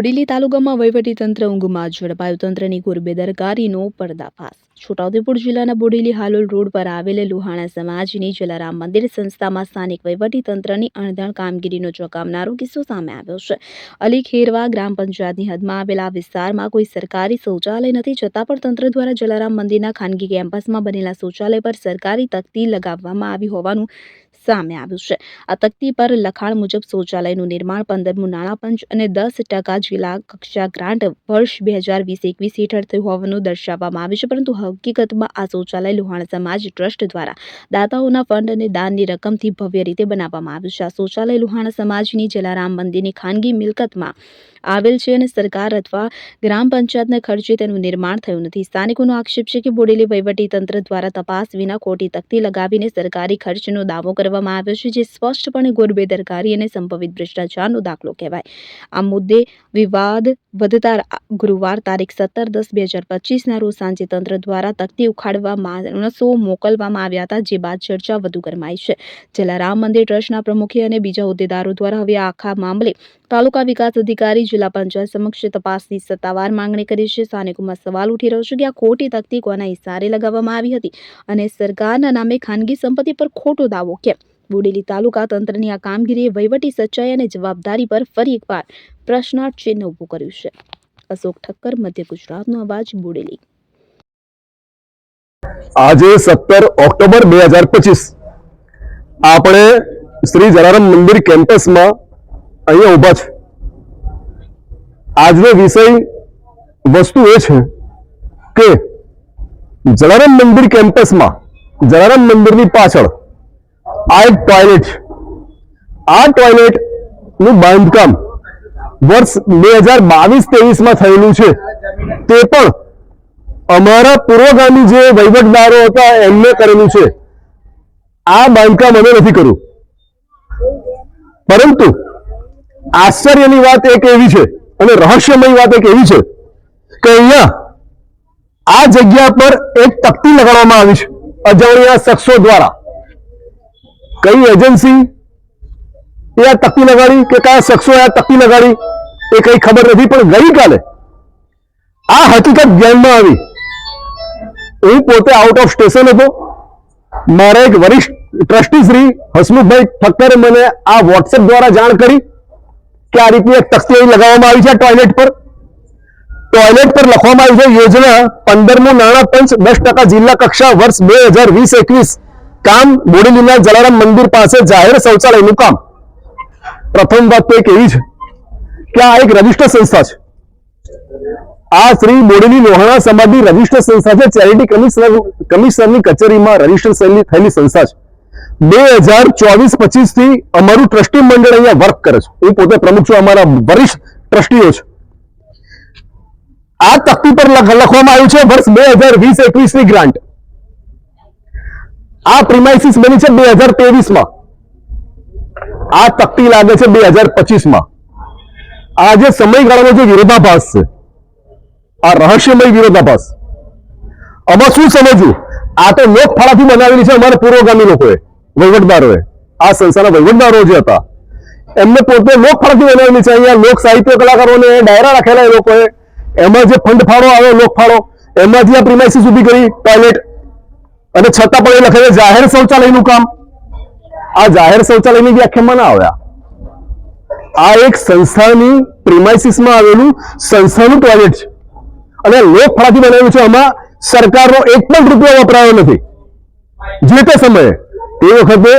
બોડેલી તાલુકામાં વહીવટીતંત્ર ઊંઘમાં ઝડપાયું તંત્રની ઘોર બેદરકારીનો પર્દાફાશ. છોટાઉદેપુર જિલ્લાના બોડેલી હાલોલ રોડ પર આવેલ લુહાણા સમાજની જલારામ મંદિર સંસ્થામાં સ્થાનિક વહીવટીતંત્રની અણધાણ કામગીરીનો ચોંકાવનારો કિસ્સો સામે આવ્યો છે. અલી ખેરવા ગ્રામ પંચાયતની હદમાં આવેલા વિસ્તારમાં કોઈ સરકારી શૌચાલય નથી, છતાં પણ તંત્ર દ્વારા જલારામ મંદિરના ખાનગી કેમ્પસમાં બનેલા શૌચાલય પર સરકારી તકતી લગાવવામાં આવી હોવાનું સામે આવ્યું છે. આ તકતી પર લખાણ મુજબ શૌચાલયનું નિર્માણ પંદરમું નાણાં પંચ અને દસ ટકા જિલ્લા કક્ષા ગ્રાન્ટ વર્ષ બે હજાર વીસ એકવીસ હેઠળ થયું હોવાનું દર્શાવવામાં આવ્યું છે. પરંતુ હકીકતમાં આ શૌચાલય લુહાણ સમાજ ટ્રસ્ટ દ્વારા દાતાઓના ફંડ અને દાનની રકમથી ભવ્ય રીતે બનાવવામાં આવ્યું છે. આ શૌચાલય લોહાણા સમાજની જલારામ મંદિરની ખાનગી મિલકતમાં આવેલ છે અને સરકાર અથવા ગ્રામ પંચાયતના ખર્ચે તેનું નિર્માણ થયું નથી. સ્થાનિકોનો આક્ષેપ છે કે બોડેલી તંત્ર દ્વારા તપાસ વિના ખોટી તકતી લગાવીને સરકારી ખર્ચનો દાવો કરવામાં આવ્યો છે, જે સ્પષ્ટપણે ગોરબેદરકારી અને સંભવિત ભ્રષ્ટાચારનો દાખલો કહેવાય. આ મુદ્દે વિવાદ વધતા ગુરુવાર તારીખ સત્તર દસ બે હજાર પચીસના રોજ સાંજે તંત્ર દ્વારા તકતી ઉખાડવા માણસો મોકલવામાં આવ્યા હતા, જે બાદ ચર્ચા વધુ ગરમાઈ છે. જલારામ મંદિર ટ્રસ્ટના પ્રમુખે અને બીજા હોદ્દેદારો દ્વારા હવે આખા મામલે તાલુકા વિકાસ અધિકારી જિલ્લા પંચાયત સમક્ષ તપાસની સત્તાવાર માંગણી કરી છે. સ્થાનિકોમાં સવાલ ઉઠી રહ્યો છે કે આ ખોટી તકતી કોના ઇશારે લગાવવામાં આવી હતી અને સરકારના નામે ખાનગી સંપત્તિ પર ખોટો દાવો કેમ? બોડેલી તાલુકા તંત્રની આ કામગીરીએ વહીવટી સચ્ચાઈ અને જવાબદારી પર ફરી એકવાર પ્રશ્નાર્થ ચિહ્ન ઊભું કર્યું છે. અશોક ઠક્કર, મધ્ય ગુજરાતનો અવાજ, બોડેલી. આજે સત્તર ઓક્ટોબર બે હજાર પચીસ. આપણે શ્રી જલારામ મંદિર કેમ્પસમાં અહીંયા ઊભા છે. આજનો વિષય વસ્તુ એ છે કે જલારામ મંદિર કેમ્પસમાં, જલારામ મંદિરની પાછળ આ એક ટોયલેટ છે. આ ટોયલેટનું બાંધકામ વર્ષ બે હજાર બાવીસ ત્રેવીસમાં થયેલું છે. તે પણ અમારા પૂર્વગામી જે વહીવટદારો હતા, એમને કરેલું છે. આ બાંધકામ અમે નથી કર્યું. પરંતુ આશ્ચર્યની વાત એક એવી છે અને રહસ્યમય વાત એક એવી છે કે અહીંયા આ જગ્યા પર એક તકતી લગાડવામાં આવી છે. અજાણ્યા શખ્સો દ્વારા. કઈ એજન્સી? એ આ તકતી લગાડી કે કયા શખ્સો આ તકતી લગાડી? એ કઈ ખબર નથી, પણ ગઈકાલે આ હકીકત ધ્યાનમાં આવી. હું પોતે આઉટ ઓફ સ્ટેશન હતો. મારા એક વરિષ્ઠ ટ્રસ્ટી શ્રી હસમુખભાઈ ઠક્કરે મને આ વોટ્સએપ દ્વારા જાણ કરી. કે આ રીતની એક તકતી લગાવવામાં આવી છે ટોયલેટ પર. ટોયલેટ પર લખવામાં આવી છે, યોજના પંદરમું નાણાં પંચ દસ ટકા જિલ્લા કક્ષા વર્ષ બે હજાર વીસ એકવીસ. કામ બોડેલીના જલારામ મંદિર પાસે જાહેર શૌચાલયનું કામ. પ્રથમ વાત તો એક એવી છે કે આ એક રજિસ્ટર સંસ્થા છે. આ શ્રી બોડેલી લોહાણા સમાજની રજિસ્ટર સંસ્થા છે. ચેરિટી કમિશનર કમિશનરની કચેરીમાં રજિસ્ટર થયેલી સંસ્થા છે. બે હજાર ચોવીસ પચીસથી અમારું ટ્રસ્ટી મંડળ અહીંયા વર્ક કરે છે. હું પોતે પ્રમુખ છું, અમારા વરિષ્ઠ ટ્રસ્ટીઓ છે. આ તકતી પર લખ- લખવામાં આવ્યું છે, વર્ષ બે હજાર વીસ એકવીસની ગ્રાન્ટ. આ પ્રિમાઇસિસ બની છે બે હજાર ત્રેવીસમાં આ તકતી લાગે છે બે હજાર પચીસમાં આ જે સમયગાળાનો જે વિરોધાભાસ છે, આ રહસ્યમય વિરોધાભાસ. આમાં શું સમજવું? આ તો લોકફાળાથી બનાવેલી છે અમારા પૂર્વગામી લોકોએ. વહીવટદારોએ. આ સંસ્થાના વહીવટદારો જે હતા, એમને પોતે લોક લોકફાળાથી બનાવેલી છે. અહીંયા લોક સાહિત્ય કલાકારોને ડાયરા રાખેલા એ લોકોએ. એમાં જે ફંડ ફાળો આવ્યો લોક ફાળો એમાંથી આ પ્રિમાઇસીસ ઊભી કરી ટોયલેટ અને છતાં પણ એ લખે જાહેર શૌચાલયનું કામ. આ જાહેર શૌચાલયની વ્યાખ્યામાં ના આવ્યા. આ એક સંસ્થાની પ્રિમાઇસીસમાં આવેલું સંસ્થાનું ટોયલેટ છે. અને લોકફળાથી બનાવ્યું છે. આમાં સરકારનો એક પણ રૂપિયો વપરાયો નથી. જે તે સમયે તે વખતે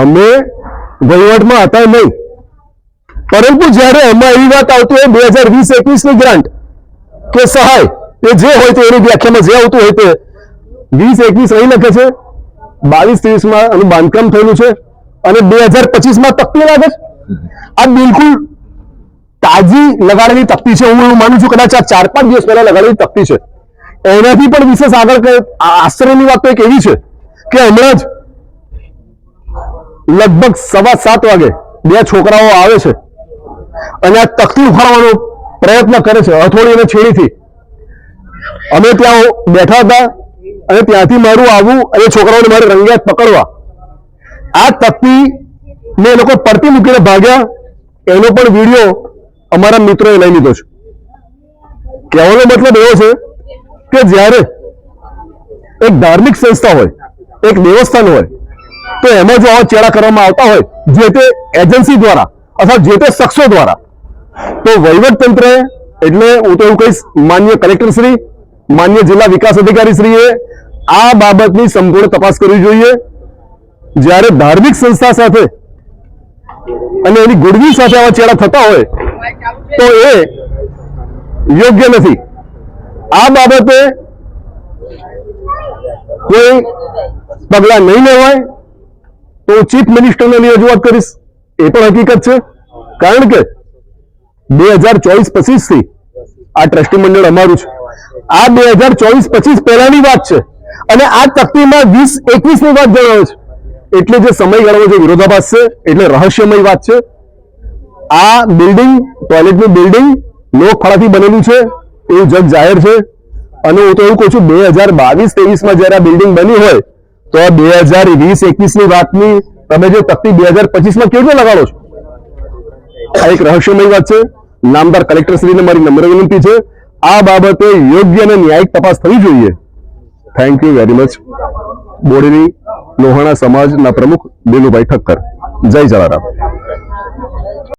અમે વહીવટમાં હતા નહીં. પરંતુ જ્યારે એમાં એવી વાત આવતી હોય બે હજાર વીસ એકવીસની ગ્રાન્ટ કે સહાય એ જે હોય તે એની વ્યાખ્યામાં જે આવતું હોય તે વીસ એકવીસ અહીં લખે છે. બાવીસ ત્રીસમાં એનું બાંધકામ થયેલું છે અને બે હજાર પચીસમાં તકતી લાગે છે. આ બિલકુલ તાજી લગાડેલી તકતી છે. હું એવું માનું છું કદાચ આ ચાર પાંચ દિવસ પહેલા લગાડેલી તકતી છે. એનાથી પણ વિશેષ આગળ આશ્ચર્યની વાત તો એક એવી છે કે હમણાં જ લગભગ સવા સાત વાગે બે છોકરાઓ આવે છે અને આ તકતી ઉખાડવાનો પ્રયત્ન કરે છે, હથોડી અને છેડીથી અમે ત્યાં બેઠા હતા અને ત્યાંથી મારું આવવું અને છોકરાઓને મારે રંગિયાત પકડવા. આ તકતી ને એ લોકો પડતી મૂકીને ભાગ્યા, એનો પણ વીડિયો અમારા મિત્રોએ લઈ લીધો છે. કહેવાનો મતલબ એવો છે કે જ્યારે એક ધાર્મિક સંસ્થા હોય, એક દેવસ્થાન હોય તો એમાં જો આવા ચેડા કરવામાં આવતા હોય, જે તે એજન્સી દ્વારા અથવા જે તે શખ્સો દ્વારા, તો વહીવટ તંત્રએ એટલે હું તો એવું કહીશ, માન્ય કલેક્ટર શ્રી માન્ય જિલ્લા વિકાસ અધિકારી શ્રીએ આ બાબતની સંપૂર્ણ તપાસ કરવી જોઈએ. જ્યારે ધાર્મિક સંસ્થા સાથે અને એની ગુડવિલ સાથે આવા ચેડા થતા હોય, તો એ યોગ્ય નથી. આ બાબતે કોઈ પગલા નહીં લેવાય. તો હું ચીફ મિનિસ્ટરને રજૂઆત કરીશ. એ પણ હકીકત છે. કારણ કે બે હજાર ચોવીસ પચીસથી આ ટ્રસ્ટી મંડળ અમારું છે. આ બે હજાર ચોવીસ પચીસ પહેલાની વાત છે. અને આ તકતીમાં વીસ એકવીસની વાત જણાવે છે. એટલે જે સમયગાળો જે વિરોધાભાસ છે, એટલે રહસ્યમય વાત છે. આ બિલ્ડિંગ, ટોયલેટનું બિલ્ડિંગ લોકફળાથી બનેલું છે. એવું જગ જાહેર છે. અને હું તો એવું કહું છું, બે હજાર બાવીસ તેવીસમાં જ્યારે આ બિલ્ડિંગ બની હોય તો બે હજાર વીસ એકવીસની વાતની તમે જે તકતી બે હજાર પચીસમાં કેવી રીતે લગાડો છો? આ એક રહસ્યમય વાત છે. નામદાર કલેક્ટર શ્રીને મારી નમ્ર વિનંતી છે. આ બાબતે યોગ્ય અને ન્યાયિક તપાસ થવી જોઈએ. થેન્ક યુ વેરી મચ બોડીની લોહાણા સમાજના પ્રમુખ દિલુભાઈ ઠક્કર. જય જલારામ.